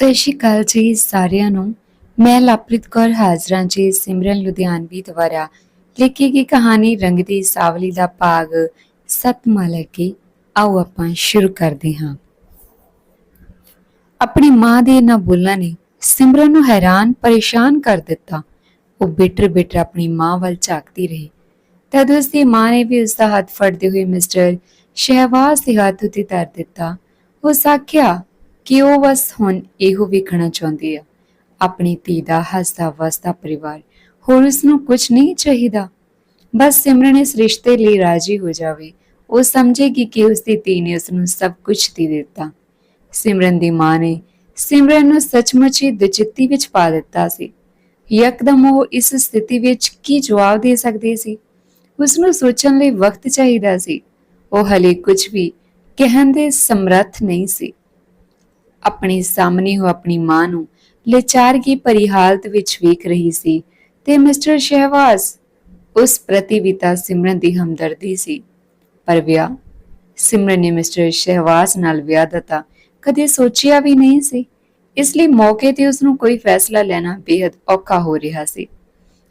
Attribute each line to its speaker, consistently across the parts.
Speaker 1: ਸਤਿ ਸ਼੍ਰੀ ਅਕਾਲ ਜੀ ਸਾਰਿਆਂ ਨੂੰ। ਮੈਂ ਲਵਪ੍ਰੀਤ ਕੌਰ ਹਾਜ਼ਰਾਂ ਜੀ ਸਿਮਰਨ ਲੁਧਿਆਣਵੀ ਦੁਆਰਾ ਲਿਖੀ ਗਈ ਕਹਾਣੀ ਰੰਗ ਦੀ ਸਾਵਲੀ ਦਾ ਭਾਗ ਸਤਮਾ ਲੈ ਕੇ ਆਓ ਆਪਾਂ ਸ਼ੁਰੂ ਕਰਦੇ ਹਾਂ। ਆਪਣੀ ਮਾਂ ਦੇ ਇਹਨਾਂ ਬੋਲਾਂ ਨੇ ਸਿਮਰਨ ਨੂੰ ਹੈਰਾਨ, ਪਰੇਸ਼ਾਨ ਕਰ ਦਿੱਤਾ। ਉਹ ਬਿਟਰ ਬਿਟਰ ਆਪਣੀ ਮਾਂ ਵੱਲ ਝਾਕਦੀ ਰਹੀ। ਤਦ ਉਸ ਦੀ ਮਾਂ ਨੇ ਵੀ ਉਸ ਦਾ ਹੱਥ ਫੜਦੇ ਹੋਏ ਮਿਸਟਰ ਸ਼ਹਿਵਾਜ਼ ਦੇ ਹੱਥ ਉੱਤੇ ਧਰ ਦਿੱਤਾ। ਉਹ ਸਾਖਿਆ ਕਿ ਉਹ ਬਸ ਹੁਣ ਇਹੋ ਵੇਖਣਾ ਚਾਹੁੰਦੀ ਆ? ਆਪਣੀ ਧੀ ਦਾ ਹੱਸਦਾ ਵਸਦਾ ਪਰਿਵਾਰ, ਹੋਰ ਉਸ ਨੂੰ ਕੁਝ ਨਹੀਂ ਚਾਹੀਦਾ। ਬਸ ਸਿਮਰਨ ਇਸ ਰਿਸ਼ਤੇ ਲਈ ਰਾਜੀ ਹੋ ਜਾਵੇ। ਉਹ ਸਮਝੇਗੀ ਕਿ ਉਸ ਦੀ ਧੀ ਨੇ ਉਸ ਨੂੰ ਸਭ ਕੁਝ ਦੇ ਦਿੱਤਾ। ਸਿਮਰਨ ਦੀ ਮਾਂ ਨੇ ਸਿਮਰਨ ਨੂੰ ਸੱਚਮੁੱਚ ਹੀ ਦੁਚਿੱਤੀ ਵਿੱਚ ਪਾ ਦਿੱਤਾ ਸੀ। ਯਕਦਮ ਉਹ ਇਸ ਸਥਿਤੀ ਵਿੱਚ ਕੀ ਜਵਾਬ ਦੇ ਸਕਦੀ ਸੀ? ਉਸ ਨੂੰ ਸੋਚਣ ਲਈ ਵਕਤ ਚਾਹੀਦਾ ਸੀ। ਉਹ ਹਲੇ ਕੁਝ ਵੀ ਕਹਿਣ ਦੇ ਸਮਰੱਥ ਨਹੀਂ ਸੀ। ਆਪਣੇ ਸਾਹਮਣੇ ਉਹ ਆਪਣੀ ਮਾਂ ਨੂੰ ਲਚਾਰਗੀ ਭਰੀ ਹਾਲਤ ਵਿੱਚ ਵੇਖ ਰਹੀ ਸੀ ਤੇ ਮਿਸਟਰ ਸ਼ਹਿਵਾਜ਼ ਉਸ ਪ੍ਰਤੀ ਵੀ ਸਿਮਰਨ ਦੀ ਹਮਦਰਦੀ ਸੀ। ਪਰ ਵਿਆਹ, ਸਿਮਰਨ ਨੇ ਮਿਸਟਰ ਸ਼ਹਿਵਾਜ਼ ਨਾਲ ਵਿਆਹ ਦਾ ਕਦੇ ਸੋਚਿਆ ਵੀ ਨਹੀਂ ਸੀ। ਇਸ ਲਈ ਮੌਕੇ ਤੇ ਉਸ ਨੂੰ ਕੋਈ ਫੈਸਲਾ ਲੈਣਾ ਬੇहद ਔਖਾ ਹੋ ਰਿਹਾ ਸੀ।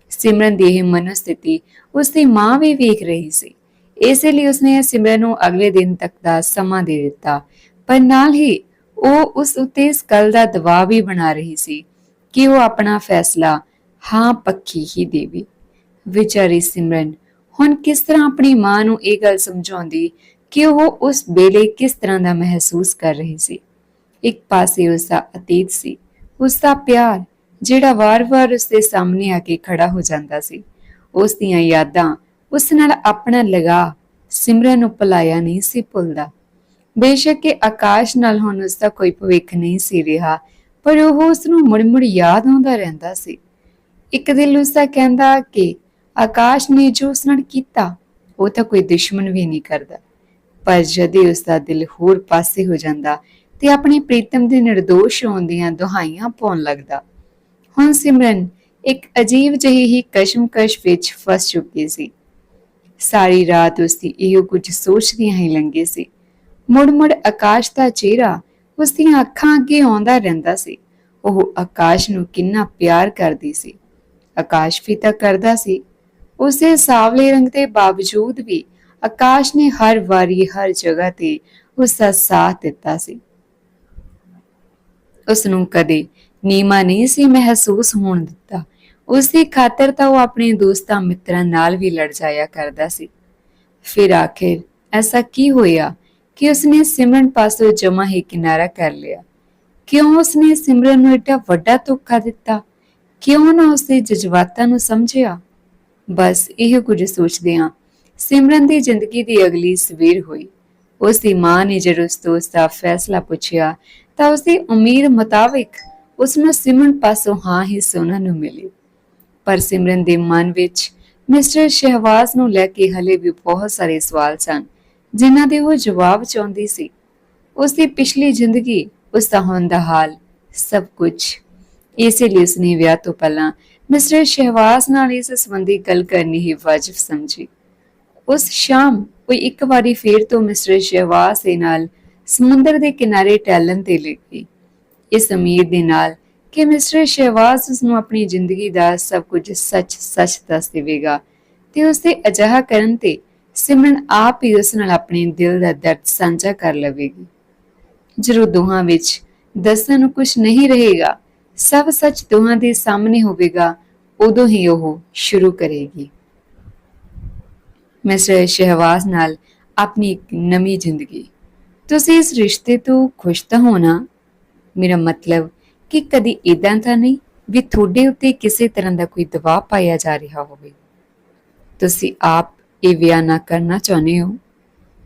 Speaker 1: ਸਿਮਰਨ ਦੀ ਇਹ ਮਨੋਸਥਿਤੀ ਉਸ ਦੀ ਮਾਂ ਵੀ ਵੇਖ ਰਹੀ ਸੀ। ਇਸੇ ਲਈ ਉਸਨੇ ਸਿਮਰਨ ਨੂੰ ਅਗਲੇ ਦਿਨ ਤੱਕ ਦਾ ਸਮਾਂ ਦੇ ਦਿੱਤਾ। ਪਰ ਨਾਲ ਹੀ ਉਹ ਉਸ ਉੱਤੇ ਇਸ ਗੱਲ ਦਾ ਦਬਾਅ ਵੀ ਬਣਾ ਰਹੀ ਸੀ ਕਿ ਉਹ ਆਪਣਾ ਫੈਸਲਾ ਹਾਂ ਪੱਕੀ ਹੀ ਦੇਵੇ। ਵਿਚਾਰੀ ਸਿਮਰਨ, ਹੁਣ ਕਿਸ ਤਰ੍ਹਾਂ ਆਪਣੀ ਮਾਂ ਨੂੰ ਇਹ ਗੱਲ ਸਮਝਾਉਂਦੀ ਕਿ ਉਹ ਉਸ ਵੇਲੇ ਕਿਸ ਤਰ੍ਹਾਂ ਦਾ ਮਹਿਸੂਸ ਕਰ ਰਹੀ ਸੀ? ਇੱਕ ਪਾਸੇ ਉਸ ਦਾ ਅਤੀਤ ਸੀ, ਉਸ ਦਾ ਪਿਆਰ, ਜਿਹੜਾ ਵਾਰ-ਵਾਰ ਉਸ ਦੇ ਸਾਹਮਣੇ ਆ ਕੇ ਖੜਾ ਹੋ ਜਾਂਦਾ ਸੀ। ਉਸ ਦੀਆਂ ਯਾਦਾਂ ਉਸ ਨਾਲ ਆਪਣਾ ਲਗਾ ਸਿਮਰਨ ਨੂੰ ਭੁਲਾਇਆ ਨਹੀਂ ਸੀ ਭੁੱਲਦਾ। ਬੇਸ਼ੱਕ ਇਹ ਆਕਾਸ਼ ਨਾਲ ਹੁਣ ਉਸ ਦਾ ਕੋਈ ਭਵਿੱਖ ਨਹੀਂ ਸੀ ਰਿਹਾ, ਪਰ ਉਹ ਉਸ ਨੂੰ ਮੁੜ-ਮੁੜ ਯਾਦ ਆਉਂਦਾ ਰਹਿੰਦਾ ਸੀ। ਇੱਕ ਦਿਲ ਉਸ ਦਾ ਕਹਿੰਦਾ ਕਿ ਆਕਾਸ਼ ਨੇ ਜੋ ਉਸ ਨਾਲ ਕੀਤਾ, ਉਹ ਤਾਂ ਕੋਈ ਦੁਸ਼ਮਣ ਵੀ ਨਹੀਂ ਕਰਦਾ। ਪਰ ਜਦੇ ਉਸ ਦਾ ਦਿਲ ਹੋਰ ਪਾਸੇ ਹੋ ਜਾਂਦਾ ਤੇ ਆਪਣੀ ਪ੍ਰੀਤਮ ਦੇ નિર્ਦੋਸ਼ ਹੋਣ ਦੀਆਂ ਦੁਹਾਈਆਂ ਪਾਉਣ ਲੱਗਦਾ, ਹੁਣ ਸਿਮਰਨ ਇੱਕ ਅਜੀਬ ਜਿਹੀ ਹੀ ਕਸ਼ਮਕਸ਼ ਵਿੱਚ ਫਸ ਚੁੱਕੀ ਸੀ। ਸਾਰੀ ਰਾਤ ਉਸ ਦੀ ਇਹੋ ਕੁਝ ਸੋਚਦੀਆਂ ਹੀ ਲੰਘੀ ਸੀ। ਮੁੜ-ਮੁੜ ਆਕਾਸ਼ ਦਾ ਚਿਹਰਾ ਉਸ ਦੀਆਂ ਅੱਖਾਂ ਅੱਗੇ ਆਉਂਦਾ ਰਹਿੰਦਾ ਸੀ। ਉਹ ਆਕਾਸ਼ ਨੂੰ ਕਿੰਨਾ ਪਿਆਰ ਕਰਦੀ ਸੀ। ਆਕਾਸ਼ ਵੀ ਤਾਂ ਕਰਦਾ ਸੀ। ਉਸੇ ਸਾਵਲੇ ਰੰਗ ਦੇ ਬਾਵਜੂਦ ਵੀ ਆਕਾਸ਼ ਨੇ ਹਰ ਵਾਰੀ ਹਰ ਜਗ੍ਹਾ ਤੇ ਉਸ ਦਾ ਸਾਥ ਦਿੱਤਾ ਸੀ। ਉਸ ਨੂੰ ਕਦੇ ਨੀਮਾ ਨਹੀਂ ਸੀ ਮਹਿਸੂਸ ਹੋਣ ਦਿੱਤਾ। ਉਸ ਦੀ ਖਾਤਰ ਤਾਂ ਉਹ ਆਪਣੇ ਦੋਸਤਾਂ ਮਿੱਤਰਾਂ ਨਾਲ ਵੀ ਲੜ ਜਾਇਆ ਕਰਦਾ ਸੀ। ਫਿਰ ਆਖਿਰ ਐਸਾ ਕੀ ਹੋਇਆ? ਕਿ ਉਸਨੇ ਸਿਮਰਨ ਪਾਸੋਂ ਜਮਾ ਹੀ ਕਿਨਾਰਾ ਕਰ ਲਿਆ। ਕਿਉਂ ਉਸਨੇ ਸਿਮਰਨ ਨੂੰ ਇੱਡਾ ਵੱਡਾ ਧੋਖਾ ਦਿੱਤਾ? ਕਿਉਂ ਨਾ ਉਸਦੇ ਜਜ਼ਬਾਤਾਂ ਨੂੰ ਸਮਝਿਆ? ਬਸ ਇਹ ਕੁਝ ਸੋਚਦੇ ਹਾਂ। ਸਿਮਰਨ ਦੀ ਜ਼ਿੰਦਗੀ ਦੀ ਅਗਲੀ ਸਵੇਰ ਹੋਈ। ਉਸ ਦੀ ਮਾਂ ਨੇ ਜਦੋਂ ਉਸ ਤੋਂ ਉਸ ਦਾ ਫੈਸਲਾ ਪੁੱਛਿਆ, ਤਾਂ ਉਸ ਦੀ ਉਮੀਦ ਮੁਤਾਬਿਕ ਉਸ ਨੂੰ ਸਿਮਰਨ ਪਾਸੋਂ ਹਾਂ ਹੀ ਸੁਣਨ ਨੂੰ ਮਿਲੀ। ਪਰ ਸਿਮਰਨ ਦੇ ਮਨ ਵਿੱਚ ਮਿਸਟਰ ਸ਼ਹਿਵਾਜ਼ ਨੂੰ ਲੈ ਕੇ ਹਲੇ ਵੀ ਬਹੁਤ ਸਾਰੇ ਸਵਾਲ ਸਨ। ਜਿਨ੍ਹਾਂ ਦੇ ਉਹ ਜਵਾਬ ਚਾਹੁੰਦੀ ਸੀ। ਉਸ ਦੀ ਪਿਛਲੀ ਜ਼ਿੰਦਗੀ ਉਸ ਦਾ ਹੁਣ ਦਾ ਹਾਲ ਸਭ ਕੁਝ। ਇਸੇ ਲਈ ਉਸਨੇ ਵਿਆਹ ਤੋਂ ਪਹਿਲਾਂ ਮਿਸਟਰ ਸ਼ਹਿਵਾਜ਼ ਨਾਲ ਇਸ ਸੰਬੰਧੀ ਗੱਲ ਕਰਨੀ ਹੀ ਵਾਜਬ ਸਮਝੀ। ਉਸ ਸ਼ਾਮ ਉਹ ਇੱਕ ਵਾਰੀ ਫੇਰ ਤੋਂ ਮਿਸਟਰ ਸ਼ਹਿਵਾਜ਼ ਦੇ ਨਾਲ ਸਮੁੰਦਰ ਦੇ ਕਿਨਾਰੇ ਟਹਿਲਣ ਤੇ ਲੱਗੀ ਇਸ ਉਮੀਦ ਦੇ ਨਾਲ ਕਿ ਮਿਸਟਰ ਸ਼ਹਿਵਾਜ਼ ਉਸ ਨੂੰ ਆਪਣੀ ਜ਼ਿੰਦਗੀ ਦਾ ਸਭ ਕੁਝ ਸੱਚ-ਸੱਚ ਦੱਸ ਦੇਵੇਗਾ ਤੇ ਉਸ ਦੇ ਅਜਿਹਾ ਕਰਨ ਤੇ ਸਿਮਰਨ ਆਪ ਹੀ ਉਸ ਨਾਲ ਆਪਣੇ ਦਿਲ ਦਾ ਦਰਦ ਸਾਂਝਾ ਕਰ ਲਵੇਗੀ। ਜਦੋਂ ਦੋਹਾਂ ਵਿੱਚ ਦੱਸਣ ਨੂੰ ਕੁਝ ਨਹੀਂ ਰਹੇਗਾ, ਸਭ ਸੱਚ ਦੋਹਾਂ ਦੇ ਸਾਹਮਣੇ ਹੋਵੇਗਾ, ਉਦੋਂ ਹੀ ਉਹ ਸ਼ੁਰੂ ਕਰੇਗੀ। ਮਿਸਟਰ ਸ਼ਹਿਵਾਜ਼ ਨਾਲ ਆਪਣੀ ਇੱਕ ਨਵੀਂ ਜ਼ਿੰਦਗੀ। ਤੁਸੀਂ ਇਸ ਰਿਸ਼ਤੇ ਤੋਂ ਖੁਸ਼ ਤਾਂ ਹੋਣਾ ਮੇਰਾ ਮਤਲਬ ਕਿ ਕਦੀ ਇਦਾਂ ਤਾਂ ਨਹੀਂ ਵੀ ਤੁਹਾਡੇ ਉੱਤੇ ਕਿਸੇ ਤਰ੍ਹਾਂ ਦਾ ਕੋਈ ਦਬਾਅ ਪਾਇਆ ਜਾ ਰਿਹਾ ਹੋਵੇ। ਤੁਸੀਂ ਆਪ ਇਹ ਵਿਆਹ ਨਾ ਕਰਨਾ ਚਾਹੁੰਦੇ ਹੋ?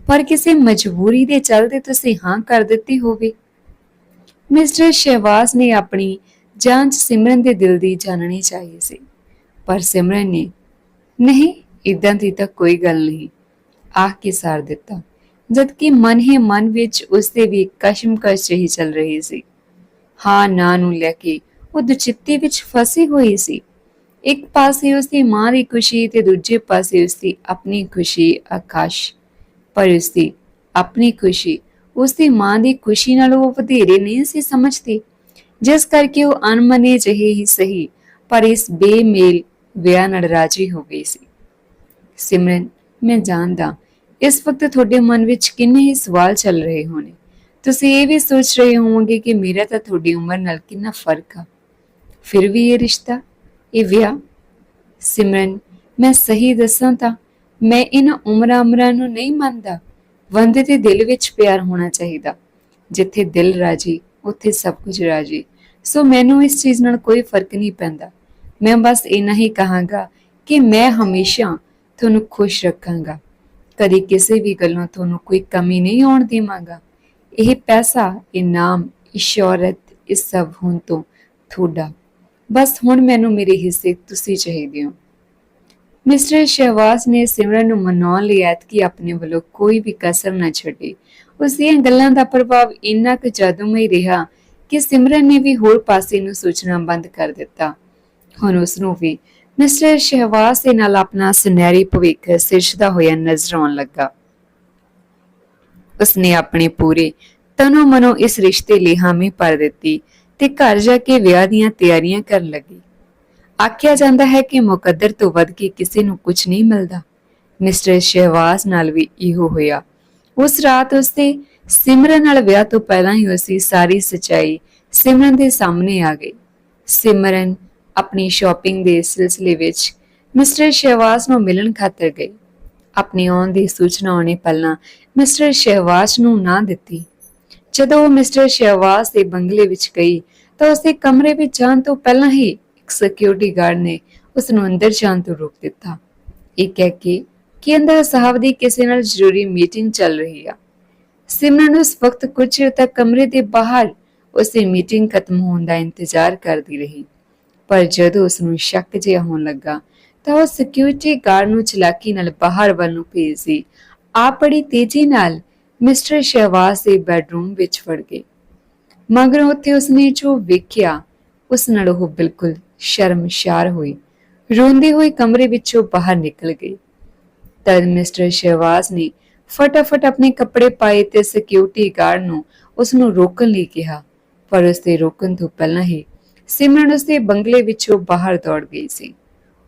Speaker 1: ਪਰ ਕਿਸੇ ਮਜਬੂਰੀ ਦੇ ਚੱਲਦੇ ਤੁਸੀਂ ਹਾਂ ਕਰ ਦਿੱਤੀ ਹੋਵੇ। ਮਿਸਟਰ ਸ਼ਹਿਵਾਜ਼ ਨੇ ਆਪਣੀ ਜਾਂਚ ਸਿਮਰਨ ਦੇ ਦਿਲ ਦੀ ਜਾਣਨੀ ਚਾਹੀ ਸੀ। ਪਰ ਸਿਮਰਨ ਨੇ, ਨਹੀਂ ਇਦਾਂ ਦੀ ਤਾਂ ਕੋਈ ਗੱਲ ਨਹੀਂ। ਆਹ ਕੇ ਸਾਰ ਦਿੱਤਾ, ਜਦਕਿ ਮਨ ਹੀ ਮਨ ਵਿੱਚ ਉਸ ਦੇ ਵੀ ਕਸ਼ਮਕਸ਼ ਹੀ ਚੱਲ ਰਹੀ ਸੀ। ਹਾਂ, ਨਾ ਨੂੰ ਲੈ ਕੇ ਉਹ ਦੁਚਿੱਤੀ ਵਿੱਚ ਫਸੀ ਹੋਈ ਸੀ। ਇੱਕ ਪਾਸੇ ਉਸਦੀ ਮਾਂ ਦੀ ਖੁਸ਼ੀ ਤੇ ਦੂਜੇ ਪਾਸੇ ਉਸਦੀ ਆਪਣੀ ਖੁਸ਼ੀ, ਆਕਾਸ਼। ਪਰ ਉਸਦੀ ਆਪਣੀ ਖੁਸ਼ੀ, ਉਸਦੀ ਮਾਂ ਦੀ ਖੁਸ਼ੀ ਨਾਲੋਂ ਵਧੇਰੇ ਨਹੀਂ ਸੀ ਸਮਝਦੀ। ਜਿਸ ਕਰਕੇ ਉਹ ਅਨਮਨੇ ਜਿਹੇ ਹੀ ਸਹੀ, ਪਰ ਇਸ ਬੇਮੇਲ ਵਿਆਹ ਨਾਲ ਰਾਜੀ ਹੋ ਗਈ ਸੀ। ਸਿਮਰਨ, ਮੈਂ ਜਾਣਦਾ, ਇਸ ਵਕਤ ਤੁਹਾਡੇ ਮਨ ਵਿੱਚ ਕਿੰਨੇ ਹੀ ਸਵਾਲ ਚੱਲ ਰਹੇ ਹੋਣੇ। ਤੁਸੀਂ ਇਹ ਵੀ ਸੋਚ ਰਹੇ ਹੋਵੋਗੇ ਕਿ ਮੇਰਾ ਤਾਂ ਤੁਹਾਡੀ ਉਮਰ ਨਾਲ ਕਿੰਨਾ ਫ਼ਰਕ ਆ। ਫਿਰ ਵੀ ਇਹ ਰਿਸ਼ਤਾ ਇਹ ਵਿਆਹ ਸਿਮਰਨ, ਮੈਂ ਸਹੀ ਦੱਸਾਂ ਤਾਂ ਮੈਂ ਇਹਨਾਂ ਉਮਰਾਂ ਅਮਰਾਂ ਨੂੰ ਨਹੀਂ ਮੰਨਦਾ। ਬੰਦੇ ਦੇ ਦਿਲ ਵਿੱਚ ਪਿਆਰ ਹੋਣਾ ਚਾਹੀਦਾ। ਜਿੱਥੇ ਦਿਲ ਰਾਜੀ, ਉੱਥੇ ਸਭ ਕੁਝ ਰਾਜੀ। ਸੋ ਮੈਨੂੰ ਇਸ ਚੀਜ਼ ਨਾਲ ਕੋਈ ਫ਼ਰਕ ਨਹੀਂ ਪੈਂਦਾ। ਮੈਂ ਬਸ ਇੰਨਾ ਹੀ ਕਹਾਂਗਾ ਕਿ ਮੈਂ ਹਮੇਸ਼ਾ ਤੁਹਾਨੂੰ ਖੁਸ਼ ਰੱਖਾਂਗਾ। ਕਦੀ ਕਿਸੇ ਵੀ ਗੱਲੋਂ ਤੁਹਾਨੂੰ ਕੋਈ ਕਮੀ ਨਹੀਂ ਆਉਣ ਦੇਵਾਂਗਾ। ਇਹ ਪੈਸਾ ਇਨਾਮ ਇਸ਼ੌਰਤ ਇਹ ਸਭ ਹੁਣ ਤੋਂ ਤੁਹਾਡਾ ਬਸ ਹੁਣ ਮੈਨੂੰ ਮੇਰੇ ਹਿੱਸੇ ਤੁਸੀਂ ਚਾਹੀਦੇ ਹੋ। ਮਿਸਟਰ ਸ਼ਹਿਵਾਜ਼ ਨੇ ਸਿਮਰਨ ਨੂੰ ਮਨਾਉਣ ਲਈ ਐਤਕੀ ਆਪਣੇ ਵੱਲੋਂ ਕੋਈ ਵੀ ਕਸਰ ਨਾ ਛੱਡੀ। ਉਸ ਦੀਆਂ ਗੱਲਾਂ ਦਾ ਪ੍ਰਭਾਵ ਇੰਨਾ ਕੁ ਜਾਦੂਮਈ ਰਿਹਾ ਕਿ ਸਿਮਰਨ ਨੇ ਵੀ ਹੋਰ ਪਾਸੇ ਨੂੰ ਸੋਚਣਾ ਬੰਦ ਕਰ ਦਿੱਤਾ। ਹੁਣ ਉਸ ਨੂੰ ਵੀ ਮਿਸਟਰ ਸ਼ਹਿਵਾਜ਼ ਦੇ ਨਾਲ ਆਪਣਾ ਸੁਨਹਿਰੀ ਭਵਿੱਖ ਸਿਰਜਦਾ ਹੋਇਆ ਨਜ਼ਰ ਆਉਣ ਲੱਗਾ। ਉਸਨੇ ਆਪਣੇ ਪੂਰੇ ਤਨੋ ਮਨੋ ਇਸ ਰਿਸ਼ਤੇ ਲਈ ਹਾਮੀ ਭਰ ਦਿੱਤੀ ਤੇ ਘਰ ਜਾ ਕੇ ਵਿਆਹ ਦੀਆਂ ਤਿਆਰੀਆਂ ਕਰਨ ਲੱਗੀ। ਆਖਿਆ ਜਾਂਦਾ ਹੈ ਕਿ ਮੁਕੱਦਰ ਤੋਂ ਵੱਧ ਕੇ ਕਿਸੇ ਨੂੰ ਕੁਝ ਨਹੀਂ ਮਿਲਦਾ। ਮਿਸਟਰ ਸ਼ਹਿਵਾਜ਼ ਨਾਲ ਵੀ ਇਹੋ ਹੋਇਆ। ਉਸ ਰਾਤ ਉਸਦੇ ਸਿਮਰਨ ਨਾਲ ਵਿਆਹ ਤੋਂ ਪਹਿਲਾਂ ਹੀ ਉਸਦੀ ਸਾਰੀ ਸਚਾਈ ਸਿਮਰਨ ਦੇ ਸਾਹਮਣੇ ਆ ਗਈ। ਸਿਮਰਨ ਆਪਣੀ ਸ਼ਾਪਿੰਗ ਦੇ ਸਿਲਸਿਲੇ ਵਿੱਚ ਮਿਸਟਰ ਸ਼ਹਿਵਾਜ਼ ਨੂੰ ਮਿਲਣ ਖਾਤਰ ਗਈ। ਆਪਣੀ ਆਉਣ ਦੀ ਸੂਚਨਾ ਉਹਨੇ ਪਹਿਲਾਂ ਮਿਸਟਰ ਸ਼ਹਿਵਾਜ਼ ਨੂੰ ਨਾ ਦਿੱਤੀ। ਜਦੋਂ ਉਹ ਮਿਸਟਰ ਸ਼ਹਿਵਾਜ਼ ਦੇ ਬੰਗਲੇ ਵਿੱਚ ਗਈ ਤਾਂ ਉਸਦੇ ਕਮਰੇ ਵਿੱਚ ਜਾਣ ਤੋਂ ਪਹਿਲਾਂ ਹੀ ਇੱਕ ਸਿਕਿਉਰਿਟੀ ਗਾਰਡ ਨੇ ਉਸ ਨੂੰ ਅੰਦਰ ਜਾਣ ਤੋਂ ਰੋਕ ਦਿੱਤਾ। ਇਹ ਕਹਿ ਕੇ ਕਿ ਅੰਦਰ ਸਾਹਿਬ ਦੀ ਕਿਸੇ ਨਾਲ ਜ਼ਰੂਰੀ ਮੀਟਿੰਗ ਚੱਲ ਰਹੀ ਆ। ਸਿਮਰਨ ਉਸ ਵਕਤ ਕੁਝ ਚਿਰ ਤੱਕ ਕਮਰੇ ਦੇ ਬਾਹਰ ਉਸੇ ਮੀਟਿੰਗ ਖਤਮ ਹੋਣ ਦਾ ਇੰਤਜ਼ਾਰ ਕਰਦੀ ਰਹੀ। ਪਰ ਜਦੋਂ ਉਸ ਨੂੰ ਸ਼ੱਕ ਜਿਹਾ ਹੋਣ ਲੱਗਾ ਤਾਂ ਉਹ ਸਿਕਿਉਰਿਟੀ ਗਾਰਡ ਨੂੰ ਚਲਾਕੀ ਨਾਲ ਬਾਹਰ ਵੱਲ ਨੂੰ ਭੇਜਦੀ, ਆਪ ਬੜੀ ਤੇਜ਼ੀ ਨਾਲ ਮਿਸਟਰ ਸ਼ਹਿਵਾਜ਼ ਦੇ ਬੈਡਰੂਮ ਵਿੱਚ ਵੜ ਗਏ। ਮਗਰ ਉੱਥੇ ਉਸਨੇ ਜੋ ਵੇਖਿਆ, ਉਸ ਨਾਲ ਉਹ ਬਿਲਕੁਲ ਸ਼ਰਮਸ਼ਾਰ ਹੋਈ। ਰੋਂਦੀ ਹੋਈ ਕਮਰੇ ਵਿੱਚੋਂ ਬਾਹਰ ਨਿਕਲ ਗਈ। ਤਦ ਮਿਸਟਰ ਸ਼ਹਿਵਾਜ਼ ਨੇ ਫਟਾਫਟ ਆਪਣੇ ਕੱਪੜੇ ਪਾਏ ਤੇ ਸਿਕਿਉਰਿਟੀ ਗਾਰਡ ਨੂੰ ਉਸ ਨੂੰ ਰੋਕਣ ਲਈ ਕਿਹਾ। ਪਰ ਉਸ ਦੇ ਰੋਕਣ ਤੋਂ ਪਹਿਲਾਂ ਹੀ ਸਿਮਰਨ ਉਸ ਦੇ ਬੰਗਲੇ ਵਿੱਚੋਂ ਬਾਹਰ ਦੌੜ ਗਈ ਸੀ।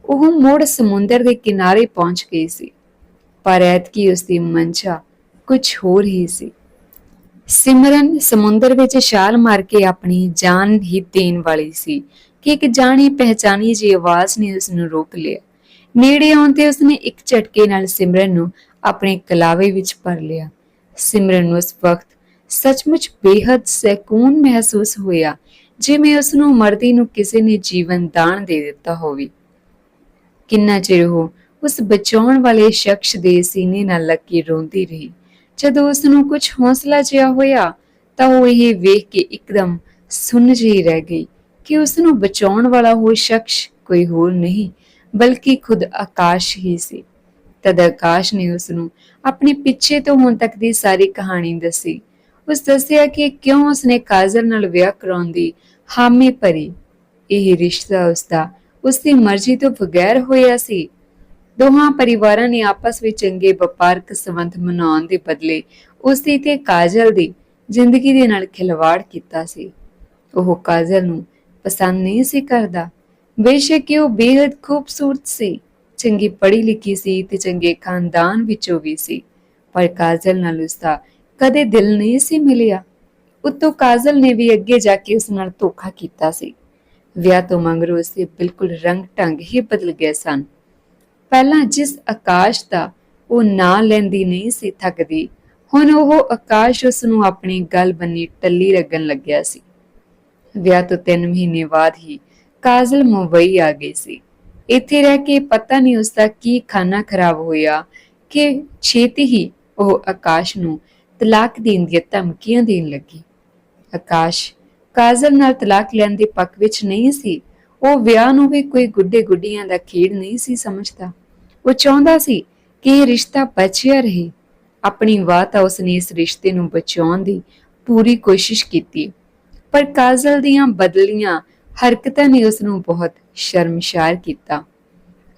Speaker 1: ਉਹ ਮੋੜ ਸਮੁੰਦਰ ਦੇ ਕਿਨਾਰੇ ਪਹੁੰਚ ਗਈ ਸੀ। ਪਰ ਐਤਕੀ ਉਸ ਦੀ ਮਨਸ਼ਾ ਕੁਝ ਹੋਰ ਹੀ ਸੀ। ਸਿਮਰਨ ਸਮੁੰਦਰ ਵਿੱਚ ਛਾਲ ਮਾਰ ਕੇ ਆਪਣੀ ਜਾਨ ਹੀ ਦੇਣ ਵਾਲੀ ਸੀ ਕਿ ਇੱਕ ਜਾਣੀ ਪਹਿਚਾਨੀ ਜੀ ਆਵਾਜ਼ ਨੇ ਉਸ ਨੂੰ ਰੋਕ ਲਿਆ। ਨੇੜੇ ਆਉਣ ਤੇ ਉਸਨੇ ਇੱਕ ਝਟਕੇ ਨਾਲ ਸਿਮਰਨ ਨੂੰ ਆਪਣੇ ਕਲਾਵੇ ਵਿੱਚ ਭਰ ਲਿਆ। ਸਿਮਰਨ ਨੂੰ ਉਸ ਵਕਤ ਸੱਚਮੁੱਚ ਬੇहद ਸਕੂਨ ਮਹਿਸੂਸ ਹੋਇਆ, ਜਿਵੇਂ ਉਸ ਨੂੰ ਮਰਦੀ ਨੂੰ ਕਿਸੇ ਨੇ ਜੀਵਨ ਦਾਨ ਦੇ ਦਿੱਤਾ ਹੋਵੇ। ਕਿੰਨਾ ਚਿਰ ਉਹ ਉਸ ਬਚਾਉਣ ਵਾਲੇ ਸ਼ਖਸ ਦੇ ਸੀਨੇ ਨਾਲ ਲੱਗ ਕੇ ਰੋਂਦੀ ਰਹੀ। ਜਦੋਂ ਉਸ ਨੂੰ ਕੁਝ ਹੌਸਲਾ ਜਿਹਾ ਹੋਇਆ, ਤਾਂ ਉਹ ਇਹ ਵੇਖ ਕੇ ਇੱਕਦਮ ਸੁੰਨ ਜਿਹੀ ਰਹਿ ਗਈ ਕਿ ਉਸ ਨੂੰ ਬਚਾਉਣ ਵਾਲਾ ਉਹ ਸ਼ਖਸ ਕੋਈ ਹੋਰ ਨਹੀਂ, ਬਲਕਿ ਖੁਦ ਆਕਾਸ਼ ਹੀ ਸੀ। ਤਦ ਆਕਾਸ਼ ਨੇ ਉਸ ਨੂੰ ਆਪਣੇ ਪਿੱਛੇ ਤੋਂ ਹੁਣ ਤੱਕ ਦੀ ਸਾਰੀ ਕਹਾਣੀ ਦੱਸੀ। ਉਸ ਦੱਸਿਆ ਕਿ ਕਿਉਂ ਉਸਨੇ ਕਾਜ਼ਲ ਨਾਲ ਵਿਆਹ ਕਰਾਉਣ ਦੀ ਹਾਮੀ ਭਰੀ। ਇਹ ਰਿਸ਼ਤਾ ਉਸਦਾ ਉਸਦੀ ਮਰਜ਼ੀ ਤੋਂ ਬਗੈਰ ਹੋਇਆ ਸੀ। ਦੋਹਾਂ ਪਰਿਵਾਰਾਂ ਨੇ ਆਪਸ ਵਿੱਚ ਚੰਗੇ ਵਪਾਰਕ ਸੰਬੰਧ ਮਨਾਉਣ ਦੇ ਬਦਲੇ ਉਸਦੀ ਤੇ ਕਾਜਲ ਦੀ ਜ਼ਿੰਦਗੀ ਦੇ ਨਾਲ ਖਿਲਵਾੜ ਕੀਤਾ ਸੀ। ਉਹ ਕਾਜਲ ਨੂੰ ਪਸੰਦ ਨਹੀਂ ਸੀ ਕਰਦਾ। ਬੇਸ਼ੱਕ ਉਹ ਬੇहद ਖੂਬਸੂਰਤ ਸੀ। ਚੰਗੀ ਪੜ੍ਹੀ ਲਿਖੀ ਸੀ ਤੇ ਚੰਗੇ ਖਾਨਦਾਨ ਵਿੱਚੋਂ ਵੀ ਸੀ। ਪਰ ਕਾਜਲ ਨਾਲ ਉਸਦਾ ਕਦੇ ਦਿਲ ਨਹੀਂ ਸੀ ਮਿਲਿਆ। ਉਤੋਂ ਕਾਜਲ ਨੇ ਵੀ ਅੱਗੇ ਜਾ ਕੇ ਉਸ ਨਾਲ ਧੋਖਾ ਕੀਤਾ ਸੀ। ਵਿਆਹ ਤੋਂ ਮੰਗਰੋ ਉਸਦੇ ਬਿਲਕੁਲ ਰੰਗ ਢੰਗ ਹੀ ਬਦਲ ਗਏ ਸਨ। ਪਹਿਲਾਂ ਜਿਸ ਆਕਾਸ਼ ਦਾ ਉਹ ਨਾਂ ਲੈਂਦੀ ਨਹੀਂ ਸੀ ਥੱਕਦੀ, ਹੁਣ ਉਹ ਆਕਾਸ਼ ਉਸ ਨੂੰ ਆਪਣੀ ਗੱਲ ਬੰਨੀ ਟੱਲੀ ਲੱਗਣ ਲੱਗਿਆ ਸੀ। ਵਿਆਹ ਤੋਂ 3 ਮਹੀਨੇ ਬਾਅਦ ਹੀ ਕਾਜ਼ਲ ਮੁੰਬਈ ਆ ਗਈ ਸੀ। ਇੱਥੇ ਰਹਿ ਕੇ ਪਤਾ ਨਹੀਂ ਉਸ ਦਾ ਕੀ ਖਾਨਾ ਖਰਾਬ ਹੋਇਆ ਕਿ ਛੇਤੀ ਹੀ ਉਹ ਆਕਾਸ਼ ਨੂੰ ਤਲਾਕ ਦੇਣ ਦੀਆਂ ਧਮਕੀਆਂ ਦੇਣ ਲੱਗੀ। ਆਕਾਸ਼ ਕਾਜ਼ਲ ਨਾਲ ਤਲਾਕ ਲੈਣ ਦੇ ਪੱਖ ਵਿੱਚ ਨਹੀਂ ਸੀ। ਉਹ ਵਿਆਹ ਨੂੰ ਵੀ ਕੋਈ ਗੁੱਡੇ ਗੁੱਡੀਆਂ ਦਾ ਖੇਡ ਨਹੀਂ ਸੀ ਸਮਝਦਾ। ਉਹ ਚਾਹੁੰਦਾ ਸੀ ਕਿ ਇਹ ਰਿਸ਼ਤਾ ਬਚਿਆ ਰਹੇ। ਆਪਣੀ ਵਾਹ ਤਾਂ ਉਸਨੇ ਇਸ ਰਿਸ਼ਤੇ ਨੂੰ ਬਚਾਉਣ ਦੀ ਪੂਰੀ ਕੋਸ਼ਿਸ਼ ਕੀਤੀ। ਪਰ ਕਾਜ਼ਲ ਦੀਆਂ ਬਦਲੀਆਂ, ਹਰਕਤਾਂ ਨੇ ਉਸ ਨੂੰ ਬਹੁਤ ਸ਼ਰਮਸ਼ਾਰ ਕੀਤਾ।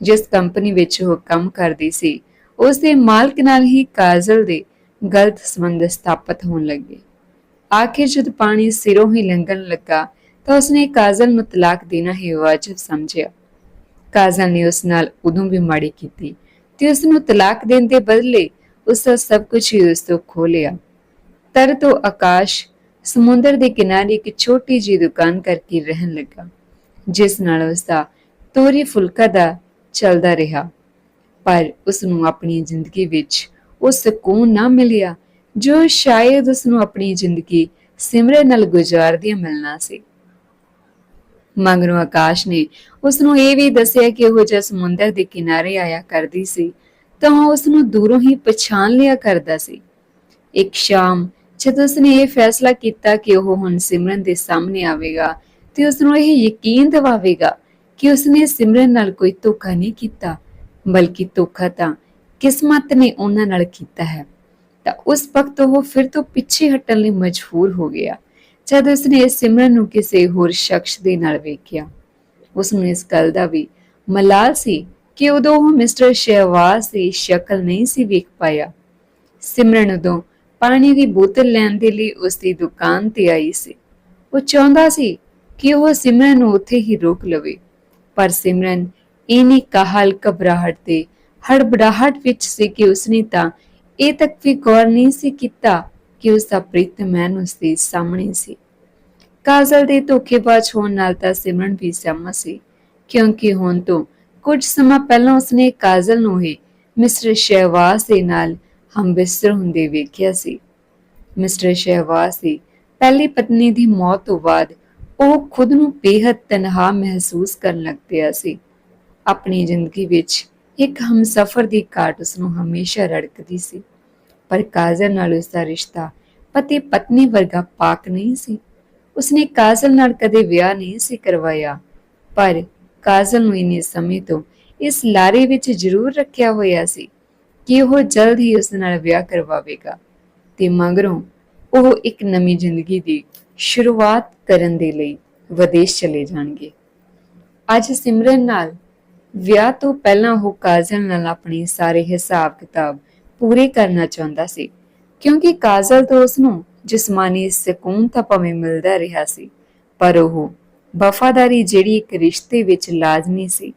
Speaker 1: ਜਿਸ ਕੰਪਨੀ ਵਿੱਚ ਉਹ ਕੰਮ ਕਰਦੀ ਸੀ ਉਸ ਦੇ ਮਾਲਕ ਨਾਲ ਹੀ ਕਾਜ਼ਲ ਦੇ ਗਲਤ ਸੰਬੰਧ ਸਥਾਪਿਤ ਹੋਣ ਲੱਗੇ। ਆਖਿਰ ਜਦ ਪਾਣੀ ਸਿਰੋਂ ਹੀ ਲੰਘਣ ਲੱਗਾ, ਤਾਂ ਉਸਨੇ ਕਾਜ਼ਲ ਨੂੰ ਤਲਾਕ ਦੇਣਾ ਹੀ ਵਾਜਬ ਸਮਝਿਆ। ਕਾਜ਼ਲ ਨੇ ਉਸ ਨਾਲ ਉਦੋਂ ਵੀ ਮਾੜੀ ਕੀਤੀ ਤੇ ਉਸ ਨੂੰ ਤਲਾਕ ਦੇਣ ਦੇ ਬਦਲੇ ਉਸ ਦਾ ਸਭ ਕੁਝ ਹੀ ਉਸ ਤੋਂ ਖੋ ਲਿਆ। ਤਰ ਤੋਂ ਆਕਾਸ਼ ਸਮੁੰਦਰ ਦੇ ਕਿਨਾਰੇ ਇੱਕ ਛੋਟੀ ਜਿਹੀ ਦੁਕਾਨ ਕਰਕੇ ਰਹਿਣ ਲੱਗਾ, ਜਿਸ ਨਾਲ ਉਸ ਦਾ ਤੋਰੀ ਫੁਲਕਾ ਦਾ ਚੱਲਦਾ ਰਿਹਾ। ਪਰ ਉਸ ਨੂੰ ਆਪਣੀ ਜ਼ਿੰਦਗੀ ਵਿੱਚ ਉਹ ਸਕੂਨ ਨਾ ਮਿਲਿਆ, ਜੋ ਸ਼ਾਇਦ ਉਸ ਨੂੰ ਆਪਣੀ ਜ਼ਿੰਦਗੀ ਸਿਮਰਨ ਨਾਲ ਗੁਜ਼ਾਰਦਿਆਂ ਮਿਲਣਾ ਸੀ। ਮਗਰੋਂ ਆਕਾਸ਼ ਨੇ ਉਸ ਨੂੰ ਇਹ ਵੀ ਦੱਸਿਆ ਕਿ ਉਹ ਜਦ ਸਮੁੰਦਰ ਦੇ ਕਿਨਾਰੇ ਆਇਆ ਕਰਦੀ ਸੀ, ਤਾਂ ਉਹ ਉਸ ਨੂੰ ਦੂਰੋਂ ਹੀ ਪਛਾਣ ਲਿਆ ਕਰਦਾ ਸੀ। ਇੱਕ ਸ਼ਾਮ ਜਦ ਉਸਨੇ ਇਹ ਫੈਸਲਾ ਕੀਤਾ ਕਿ ਉਹ ਹੁਣ ਸਿਮਰਨ ਦੇ ਸਾਹਮਣੇ ਆਵੇਗਾ, ਤੇ ਉਸ ਨੂੰ ਇਹ ਯਕੀਨ ਦਿਵਾਵੇਗਾ ਕਿ ਉਸਨੇ ਸਿਮਰਨ ਨਾਲ ਕੋਈ ਧੋਖਾ ਨਹੀਂ ਕੀਤਾ, ਬਲਕਿ ਧੋਖਾ ਤਾਂ ਕਿਸਮਤ ਨੇ ਉਹਨਾਂ ਨਾਲ ਕੀਤਾ ਹੈ। ਤਾਂ ਉਸ ਵਕਤ ਉਹ ਫਿਰ ਤੋਂ ਪਿੱਛੇ ਹਟਣ ਲਈ ਮਜਬੂਰ ਹੋ ਗਿਆ। ਜਦ ਉਸਨੇ ਸਿਮਰਨ ਨੂੰ ਕਿਸੇ ਹੋਰ ਸ਼ਖਸ ਦੇ ਨਾਲ ਵੇਖਿਆ ਉਸ ਨੂੰ ਇਸ ਗੱਲ ਦਾ ਵੀ ਮਲਾਲ ਸੀ ਕਿ ਉਦੋਂ ਉਹ ਮਿਸਟਰ ਸ਼ਹਿਵਾਜ਼ ਦੀ ਸ਼ਕਲ ਨਹੀਂ ਸੀ ਵੇਖ ਪਾਇਆ। ਸਿਮਰਨ ਉਦੋਂ ਪਾਣੀ ਦੀ ਬੋਤਲ ਲੈਣ ਦੇ ਲਈ ਉਸ ਦੀ ਦੁਕਾਨ ਤੇ ਆਈ ਸੀ। ਉਹ ਚਾਹੁੰਦਾ ਸੀ ਕਿ ਉਹ ਸਿਮਰਨ ਨੂੰ ਉੱਥੇ ਹੀ ਰੋਕ ਲਵੇ, ਪਰ ਸਿਮਰਨ ਇਨੀ ਕਾਹਲ ਘਬਰਾਹਟ ਤੇ ਹੜਬੜਾਹਟ ਵਿੱਚ ਸੀ ਕਿ ਉਸਨੇ ਤਾਂ ਇਹ ਤੱਕ ਵੀ ਗੌਰ ਨਹੀਂ ਸੀ ਕੀਤਾ ਕਿ ਉਸ ਦਾ ਪ੍ਰੀਤਮੈਨ ਉਸ ਦੇ ਸਾਹਮਣੇ ਸੀ। ਕਾਜ਼ਲ ਦੇ ਧੋਖੇਬਾਜ਼ ਹੋਣ ਨਾਲ ਤਾਂ ਸਿਮਰਨ ਵੀ ਸਹਿਮਤ ਸੀ, ਕਿਉਂਕਿ ਹੁਣ ਤੋਂ ਕੁਝ ਸਮਾਂ ਪਹਿਲਾਂ ਉਸਨੇ ਕਾਜ਼ਲ ਨੂੰ ਹੀ ਮਿਸਟਰ ਸ਼ਹਿਵਾਜ਼ ਦੇ ਨਾਲ ਹਮਬਿਸਤਰ ਹੁੰਦੇ ਵੇਖਿਆ ਸੀ। ਮਿਸਟਰ ਸ਼ਹਿਵਾਜ਼ ਦੀ ਪਹਿਲੀ ਪਤਨੀ ਦੀ ਮੌਤ ਤੋਂ ਬਾਅਦ ਉਹ ਖੁਦ ਨੂੰ ਬੇਹੱਦ ਤਨਹਾ ਮਹਿਸੂਸ ਕਰਨ ਲੱਗ ਪਿਆ ਸੀ। ਆਪਣੀ ਜ਼ਿੰਦਗੀ ਵਿੱਚ ਇੱਕ ਹਮਸਫਰ ਦੀ ਘਾਟ ਉਸ ਨੂੰ ਹਮੇਸ਼ਾ ਰੜਕਦੀ ਸੀ। ਪਰ ਕਾਜ਼ਲ ਨਾਲ ਉਸ ਦਾ ਰਿਸ਼ਤਾ ਪਤੀ ਪਤਨੀ ਵਰਗਾ ਪਾਕ ਨਹੀਂ ਸੀ। ਉਸਨੇ ਕਾਜ਼ਲ ਨਾਲ ਕਦੇ ਵਿਆਹ ਨਹੀਂ ਸੀ ਕਰਵਾਇਆ। ਪਰ ਕਾਜ਼ਲ ਨੂੰ ਇਨੇ ਸਮੇਂ ਤੋਂ ਇਸ ਲਾਰੇ ਵਿੱਚ ਜ਼ਰੂਰ ਰੱਖਿਆ ਹੋਇਆ ਸੀ ਕਿ ਉਹ ਜਲਦ ਹੀ ਉਸ ਨਾਲ ਵਿਆਹ ਕਰਵਾਵੇਗਾ ਤੇ ਮਗਰੋਂ ਉਹ ਇੱਕ ਨਵੀਂ ਜ਼ਿੰਦਗੀ ਦੀ ਸ਼ੁਰੂਆਤ ਕਰਨ ਦੇ ਲਈ ਵਿਦੇਸ਼ ਚਲੇ ਜਾਣਗੇ। ਅੱਜ ਸਿਮਰਨ ਨਾਲ ਵਿਆਹ ਤੋਂ ਪਹਿਲਾਂ ਉਹ ਕਾਜ਼ਲ ਨਾਲ ਆਪਣੇ ਸਾਰੇ ਹਿਸਾਬ ਕਿਤਾਬ ਪੂਰੇ ਕਰਨਾ ਚਾਹੁੰਦਾ ਸੀ, ਕਿਉਂਕਿ ਕਾਜ਼ਲ ਤੋਂ ਉਸ ਨੂੰ ਜਿਸਮਾਨੀ ਸਕੂਨ ਤਾਂ ਭਾਵੇਂ ਮਿਲਦਾ ਰਿਹਾ ਸੀ, ਪਰ ਉਹ ਵਫਾਦਾਰੀ ਜਿਹੜੀ ਇੱਕ ਰਿਸ਼ਤੇ ਵਿੱਚ ਲਾਜ਼ਮੀ ਸੀ,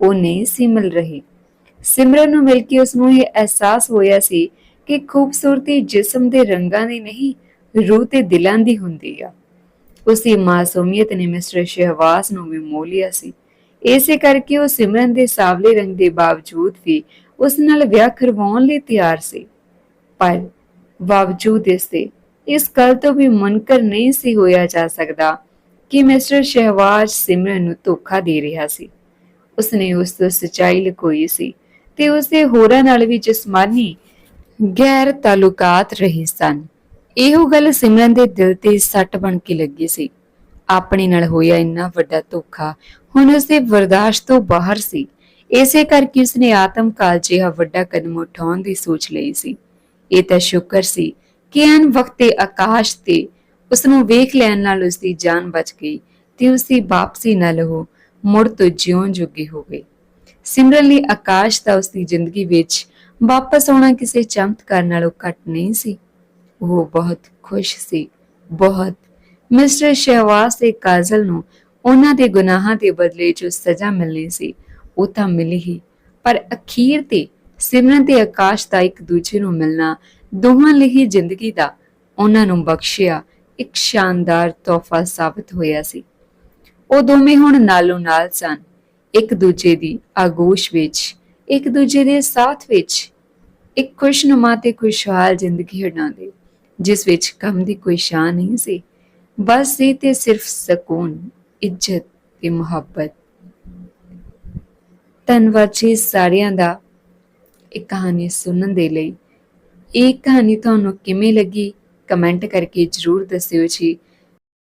Speaker 1: ਉਹ ਨਹੀਂ ਸੀ ਮਿਲ ਰਹੀ। ਸਿਮਰਨ ਨੂੰ ਮਿਲ ਕੇ ਉਸ ਨੂੰ ਇਹ ਅਹਿਸਾਸ ਹੋਇਆ ਸੀ ਕਿ ਖੂਬਸੂਰਤੀ ਜਿਸਮ ਦੇ ਰੰਗਾਂ ਦੀ ਨਹੀਂ, ਰੂਹ ਤੇ ਦਿਲਾਂ ਦੀ ਹੁੰਦੀ ਆ। ਉਸ ਮਾਸੂਮੀਅਤ ਨੇ ਮਿਸਟਰ ਸ਼ਹਿਵਾਸ ਨੂੰ ਵੀ ਮੋਹ ਲਿਆ ਸੀ। ਇਸੇ ਕਰਕੇ ਉਹ ਸਿਮਰਨ ਦੇ ਸਾਵਲੇ ਰੰਗ ਦੇ ਬਾਵਜੂਦ ਵੀ ਉਸ ਨਾਲ ਵਿਆਹ ਕਰਵਾਉਣ ਲਈ ਤਿਆਰ ਸੀ। ਪਰ ਬਾਵਜੂਦ ਇਸ ਦੇ ਇਸ ਗੱਲ ਤੋਂ ਵੀ ਮੁਨਕਰ ਨਹੀਂ ਸੀ ਹੋਇਆ ਜਾ ਸਕਦਾ ਕਿ ਮਿਸਟਰ ਸ਼ਹਿਵਾਜ਼ ਸਿਮਰਨ ਨੂੰ ਧੋਖਾ ਦੇ ਰਿਹਾ ਸੀ। ਉਸਨੇ ਉਸ ਤੋਂ ਸਚਾਈ ਲੁਕੋਈ ਸੀ ਤੇ ਉਸਦੇ ਹੋਰਾਂ ਨਾਲ ਵੀ ਜਿਸਮਾਨੀ ਗੈਰ ਤਾਲੁਕਾਤ ਰਹੇ ਸਨ। ਇਹੋ ਗੱਲ ਸਿਮਰਨ ਦੇ ਦਿਲ ਤੇ ਸੱਟ ਬਣ ਕੇ ਲੱਗੀ ਸੀ। ਆਪਣੇ ਨਾਲ ਹੋਇਆ ਇੰਨਾ ਵੱਡਾ ਧੋਖਾ ਹੁਣ ਉਸਦੇ ਬਰਦਾਸ਼ਤ ਤੋਂ ਬਾਹਰ ਸੀ। ਇਸੇ ਕਰਕੇ ਉਸਨੇ ਆਤਮਕਾਲ ਜਿਹਾ ਵੱਡਾ ਕਦਮ ਉਠਾਉਣ ਦੀ ਸੋਚ ਲਈ ਸੀ। ਇਹ ਤਾਂ ਸ਼ੁਕਰ ਸੀ ਕਿ ਐਨ ਵਕਤੇ ਆਕਾਸ਼ ਤੇ ਉਸ ਨੂੰ ਵੇਖ ਲੈਣ ਨਾਲ ਉਸ ਦੀ ਜਾਨ ਬਚ ਗਈ ਤੇ ਉਸ ਦੀ ਵਾਪਸੀ ਨਾਲ ਉਹ ਮੁੜ ਤੋਂ ਜਿਉਣ ਜੋਗੀ ਹੋ ਗਈ। ਸਿਮਰਨ ਲਈ ਆਕਾਸ਼ ਦਾ ਉਸ ਦੀ ਜ਼ਿੰਦਗੀ ਵਿੱਚ ਵਾਪਸ ਆਉਣਾ ਕਿਸੇ ਚਮਤਕਾਰ ਨਾਲੋਂ ਘੱਟ ਨਹੀਂ ਸੀ। ਉਹ ਬਹੁਤ ਖੁਸ਼ ਸੀ, ਬਹੁਤ। ਮਿਸਟਰ ਸ਼ਹਿਵਾਜ਼ ਤੇ ਕਾਜ਼ਲ ਨੂੰ ਉਹਨਾਂ ਦੇ ਗੁਨਾਹਾਂ ਦੇ ਬਦਲੇ ਜੋ ਸਜ਼ਾ ਮਿਲਣੀ ਸੀ ਉਹ ਤਾਂ ਮਿਲੀ ਹੀ। ਪਰ ਅਖੀਰ ਤੇ ਸਿਮਰਨ ਤੇ ਆਕਾਸ਼ ਦਾ ਇੱਕ ਦੂਜੇ ਨੂੰ ਮਿਲਣਾ ਦੋਹਾਂ ਲਈ ਜ਼ਿੰਦਗੀ ਦਾ ਉਹਨਾਂ ਨੂੰ ਬਖਸ਼ਿਆ ਇੱਕ ਸ਼ਾਨਦਾਰ ਤੋਹਫਾ ਸਾਬਤ ਹੋਇਆ ਸੀ। ਉਹ ਦੋਵੇਂ ਹੁਣ ਨਾਲੋਂ ਨਾਲ ਸਨ, ਇੱਕ ਦੂਜੇ ਦੀ ਆਗੋਸ਼ ਵਿੱਚ, ਇੱਕ ਦੂਜੇ ਦੇ ਸਾਥ ਵਿੱਚ। ਇੱਕ ਖੁਸ਼ਨੁਮਾ ਤੇ ਖੁਸ਼ਹਾਲ ਜ਼ਿੰਦਗੀ ਹਟਾਉਂਦੇ ਜਿਸ ਵਿੱਚ ਕੰਮ ਦੀ ਕੋਈ ਸ਼ਾਨ ਨਹੀਂ ਸੀ। ਬਸ ਸੀ ਤੇ ਸਿਰਫ ਸਕੂਨ, ਇੱਜ਼ਤ ਤੇ ਮੁਹੱਬਤ। ਧੰਨਵਾਦ ਜੀ ਸਾਰਿਆਂ ਦਾ ਇਹ ਕਹਾਣੀ ਸੁਣਨ ਦੇ ਲਈ। ਇਹ ਕਹਾਣੀ ਤੁਹਾਨੂੰ ਕਿਵੇਂ ਲੱਗੀ? ਕਮੈਂਟ ਕਰਕੇ ਜਰੂਰ ਦੱਸਿਓ ਜੀ।